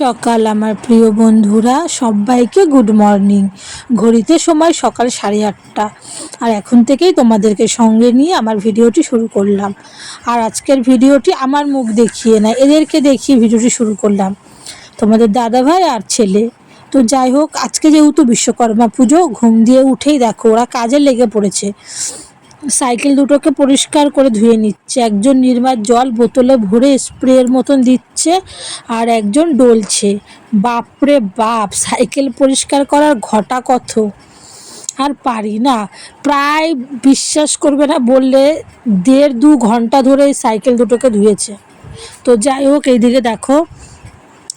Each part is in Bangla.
সকাল, আমার প্রিয় বন্ধুরা, সবাইকে গুড মর্নিং ঘড়িতে সময় সকাল সাড়ে আটটা। আর এখন থেকেই তোমাদেরকে সঙ্গে নিয়ে আমার ভিডিওটি শুরু করলাম। আর আজকের ভিডিওটি আমার মুখ দেখিয়ে না, এদেরকে দেখিয়ে ভিডিওটি শুরু করলাম। তোমাদের দাদা ভাই আর ছেলে। তো যাই হোক, আজকে যেহেতু বিশ্বকর্মা পুজো, ঘুম দিয়ে উঠেই দেখো, ওরা কাজে লেগে পড়েছে। সাইকেল দুটোকে পরিষ্কার করে ধুয়ে নিচ্ছে। একজন নির্মার জল বোতলে ভরে স্প্রের মতন দিচ্ছে। আর একজন ডলছে। বাপরে বাপ, সাইকেল পরিষ্কার করার ঘটা কত? আর পারি না। প্রায় বিশ্বাস করবে না বললে দেড় দু ঘণ্টা ধরে এই সাইকেল দুটোকে ধুয়েছে। তো যাই হোক, এইদিকে দেখো,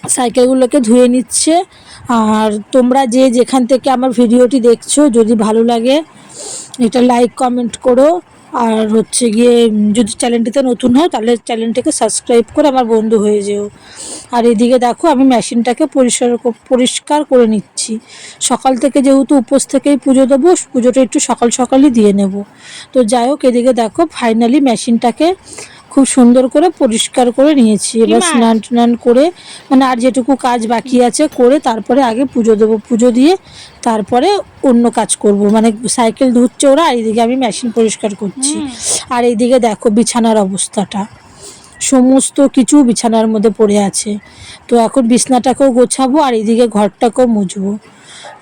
সাইকেলগুলোকে ধুয়ে নিচ্ছে। আর তোমরা যে যেখান থেকে আমার ভিডিওটি দেখছ, যদি ভালো লাগে, এটা লাইক কমেন্ট করো। আর হচ্ছে গিয়ে যদি চ্যানেলটিতে নতুন হয় তাহলে চ্যানেলটিকে সাবস্ক্রাইব করে আমার বন্ধু হয়ে যেও। আর এদিকে দেখো, আমি মেশিনটাকে পরিষ্কার পরিষ্কার করে নিচ্ছি। সকাল থেকে যেহেতু উপোস থেকেই পুজো দেবো, পুজোটা একটু সকাল সকালই দিয়ে নেব। তো যাই হোক, এদিকে দেখো ফাইনালি মেশিনটাকে খুব সুন্দর করে পরিষ্কার করে নিয়েছি। এবার স্নান টান করে মানে আর যেটুকু কাজ বাকি আছে করে তারপরে আগে পুজো দেবো। পুজো দিয়ে তারপরে অন্য কাজ করব। মানে সাইকেল ধুচ্ছে ওরা আর এইদিকে আমি মেশিন পরিষ্কার করছি। আর এইদিকে দেখো বিছানার অবস্থাটা। সমস্ত কিছু বিছানার মধ্যে পড়ে আছে। তো এখন বিছনাটাকেও গোছাবো আর এইদিকে ঘরটাকেও মুছবো।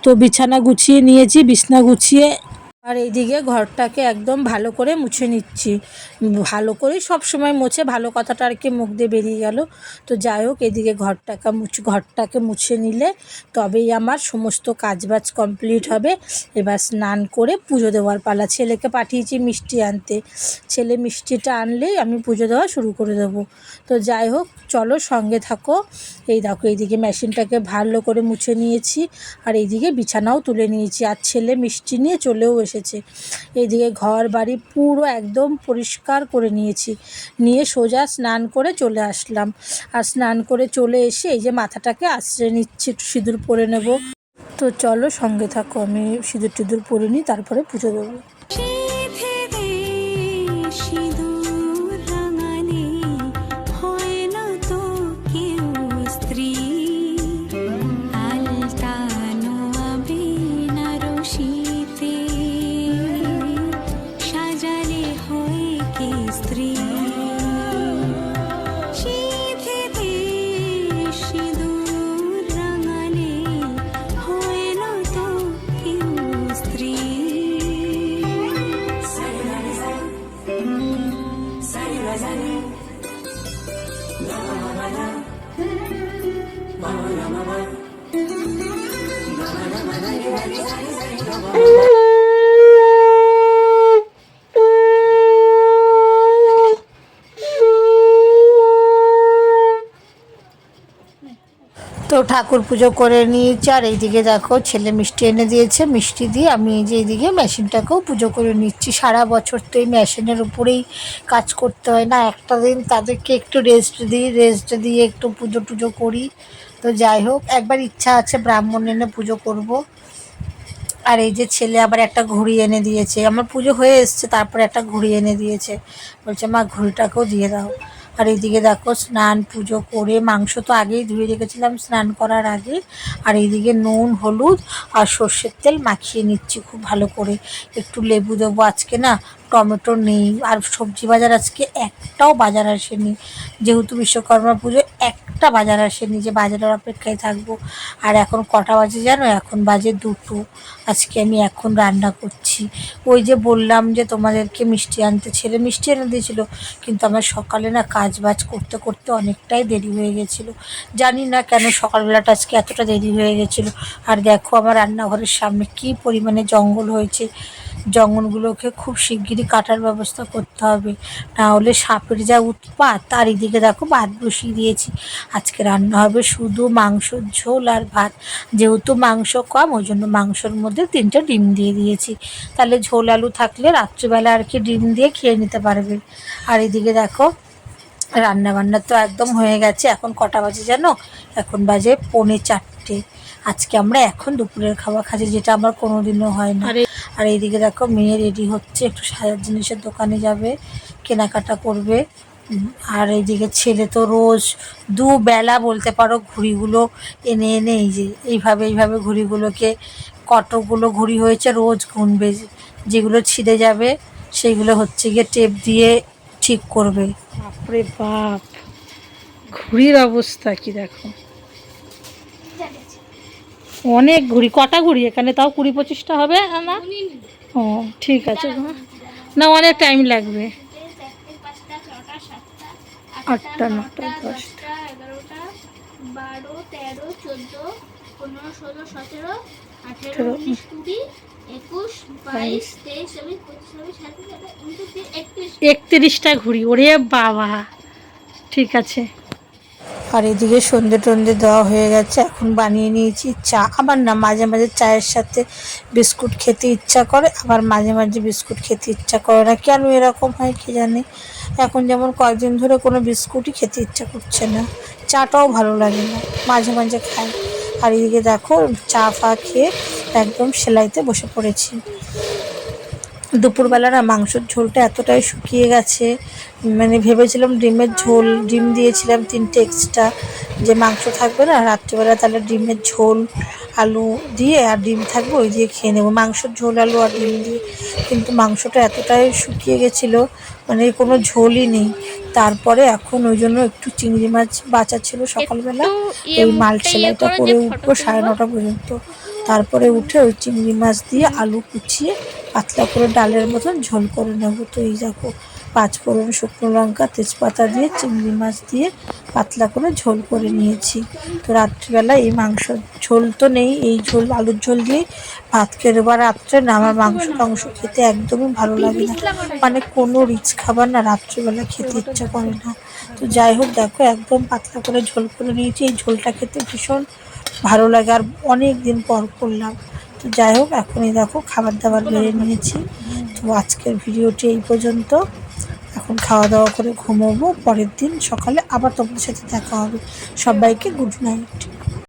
তো বিছানা গুছিয়ে নিয়েছি বিছনা গুছিয়ে আর এইদিকে ঘরটাকে একদম ভালো করে মুছে নিচ্ছি। ভালো করেই সবসময় মুছে, ভালো কথাটা আর কি মুখ দিয়ে বেরিয়ে গেল। তো যাই হোক এদিকে ঘরটাকে মুছ, ঘরটাকে মুছে নিলে তবেই আমার সমস্ত কাজবাজ কমপ্লিট হবে। এবার স্নান করে পুজো দেওয়ার পালা। ছেলেকে পাঠিয়েছি মিষ্টি আনতে। ছেলে মিষ্টিটা আনলেই আমি পুজো দেওয়া শুরু করে দেবো। তো যাই হোক, চলো সঙ্গে থাকো। এই দেখো, এইদিকে মেশিনটাকে ভালো করে মুছে নিয়েছি। আর এইদিকে বিছানাও তুলে নিয়েছি। আর ছেলে মিষ্টি নিয়ে চলেও এসেছে। এদিকে ঘর বাড়ি পুরো একদম পরিষ্কার করে নিয়েছি। নিয়ে সোজা স্নান করে চলে আসলাম। আর স্নান করে চলে এসে এই যে মাথাটাকে আশ্রয় নিচ্ছি, একটু সিঁদুর পরে নেব। তো চলো সঙ্গে থাকো, আমি সিঁদুর টিঁদুর পরে নিই, তারপরে পুজো দেবো। তো ঠাকুর পুজো করে নিয়েছি, আর এইদিকে দেখো ছেলে মিষ্টি এনে দিয়েছে, মিষ্টি দিয়ে আমি এই যে এইদিকে মেশিনটাকেও পুজো করে নিচ্ছি। সারা বছর তো এই মেশিনের উপরেই কাজ করতে হয় না, একটা দিন তাদেরকে একটু রেস্ট দিই রেস্ট দিয়ে একটু পুজো টুজো করি। তো যাই হোক, একবার ইচ্ছা আছে ব্রাহ্মণ এনে পুজো করব। আর এই যে ছেলে আবার একটা ঘুড়ি এনে দিয়েছে। আমার পুজো হয়ে এসছে, তারপরে একটা ঘুড়ি এনে দিয়েছে। বলছে, মা, ঘুড়িটাকেও দিয়ে দাও। আর এইদিকে দেখো, স্নান, পুজো করে মাংস তো আগেই ধুয়ে রেখেছিলাম স্নান করার আগে। আর এইদিকে নুন, হলুদ আর সর্ষের তেল মাখিয়ে নিচ্ছি খুব ভালো করে। একটু লেবু দেবো আজকে না টমেটো নেই, আর সবজি বাজার আজকে একটাও বাজার আসেনি। যেহেতু বিশ্বকর্মা পুজো, একটা বাজার আসেনি যে বাজারের অপেক্ষায় থাকব। আর এখন কটা বাজে জানো? এখন বাজে দুটো। আজকে আমি এখন রান্না করছি। ওই যে বললাম যে তোমাদেরকে মিষ্টি আনতে, ছেলে মিষ্টি এনে দিয়েছিল, কিন্তু আমার সকালে না কাজ বাজ করতে করতে অনেকটাই দেরি হয়ে গেছিল। জানি না কেন সকালবেলাটা আজকে এতটা দেরি হয়ে গেছিল। আর দেখো আমার রান্নাঘরের সামনে কী পরিমাণে জঙ্গল হয়েছে। জঙ্গলগুলোকে খুব শিগগিরই কাটার ব্যবস্থা করতে হবে। না হলে সাপের যা উৎপাত, তার এদিকে দেখো ভাত বসিয়ে দিয়েছি। আজকে রান্না হবে শুধু মাংসর ঝোল আর ভাত। যেহেতু মাংস কম, ওই জন্য মাংসর মধ্যে তিনটে ডিম দিয়ে দিয়েছি। তাহলে ঝোল আলু থাকলে রাত্রিবেলা আর কি ডিম দিয়ে খেয়ে নিতে পারবে। আর এদিকে দেখো রান্না বান্না তো একদম হয়ে গেছে। এখন কটা বাজে জানো? এখন বাজে পৌনে চারটে। আজকে আমরা এখন দুপুরের খাবার খাচ্ছি, যেটা আমার কোনোদিনও হয় না। আর এইদিকে দেখো মেয়ে রেডি হচ্ছে, একটু সাজার জিনিসের দোকানে যাবে, কেনাকাটা করবে। আর এইদিকে ছেলে তো রোজ দুবেলা বলতে পারো ঘুড়িগুলো এনে এনে এই যে এইভাবে এইভাবে ঘুড়িগুলোকে, কতগুলো ঘুড়ি হয়েছে রোজ গুনবে, যেগুলো ছিঁড়ে যাবে, সেইগুলো হচ্ছে গিয়ে টেপ দিয়ে ঠিক করবে। বাপরে বাপ, ঘুড়ির অবস্থা কি দেখো। অনেক ঘুড়ি কটা ঘুড়ি? এখানে তাও কুড়ি পঁচিশটা হবে না ও ঠিক আছে। না অনেক টাইম লাগবে। আটটা নটা দশটা। এগারোটা বারো তেরো চোদ্দ পনেরো ষোলো সতেরো আঠেরো আঠেরো, উনিশ কুড়ি একুশ বাইশ তেইশ চব্বিশ পঁচিশ ছাব্বিশ সাতাশ আঠাশ উনত্রিশ একত্রিশ একত্রিশটা ঘুড়ি ওরে বাবা। ঠিক আছে। আর এদিকে সন্ধে টন্ধে দেওয়া হয়ে গেছে। এখন বানিয়ে নিয়েছি চা। আবার না, মাঝে মাঝে চায়ের সাথে বিস্কুট খেতে ইচ্ছা করে, আবার মাঝে মাঝে বিস্কুট খেতে ইচ্ছা করে না। কেন এরকম হয় কে জানে? এখন যেমন কয়েকদিন ধরে কোনো বিস্কুটই খেতে ইচ্ছা করছে না। চাটাও ভালো লাগে না, মাঝে মাঝে খাই। আর এদিকে দেখো, চা ফা খেয়ে একদম সেলাইতে বসে পড়েছি। দুপুরবেলা না মাংসের ঝোলটা এতটাই শুকিয়ে গেছে মানে ভেবেছিলাম ডিমের ঝোল, ডিম দিয়েছিলাম তিনটে এক্সট্রা যে মাংস থাকবে না, রাত্রিবেলা তাহলে ডিমের ঝোল, আলু দিয়ে আর ডিম থাকবে ওই দিয়ে খেয়ে নেব। মাংসের ঝোল, আলু আর ডিম দিয়ে। কিন্তু মাংসটা এতটাই শুকিয়ে গেছিল মানে কোনো ঝোলই নেই। তারপরে এখন ওই জন্য একটু চিংড়ি মাছ বাঁচা ছিল সকালবেলা। এই ওই মাল মুখটা ইয়ে সেলাইটা করে উঠবো সাড়ে নটা পর্যন্ত। তারপরে উঠে ওই চিংড়ি মাছ দিয়ে আলু কুচিয়ে পাতলা করে ডালের মতন ঝোল করে নেব। তো এই দেখো পাঁচ ফোড়ন শুকনো লঙ্কা, তেজপাতা দিয়ে, চিংড়ি মাছ দিয়ে পাতলা করে ঝোল করে নিয়েছি। তো রাত্রিবেলা এই মাংস ঝোল তো নেই, এই ঝোল, আলুর ঝোল দিয়ে ভাত খেয়ে বা রাত্রে না, আমার মাংস টাংস খেতে একদমই ভালো লাগে না। মানে কোনো রিচ খাবার না রাত্রিবেলা খেতে ইচ্ছা করে না। তো যাই হোক, দেখো একদম পাতলা করে ঝোল করে নিয়েছি। এই ঝোলটা খেতে ভীষণ ভালো লাগে। আর অনেক দিন পর করলাম। তো যাই হোক, এখনই দেখো খাবার দাবার বেড়ে নিয়েছি। তো আজকের ভিডিওটি এই পর্যন্ত। এখন খাওয়া দাওয়া করে ঘুমোবো, পরের দিন সকালে আবার তোমাদের সাথে দেখা হবে। সবাইকে গুড নাইট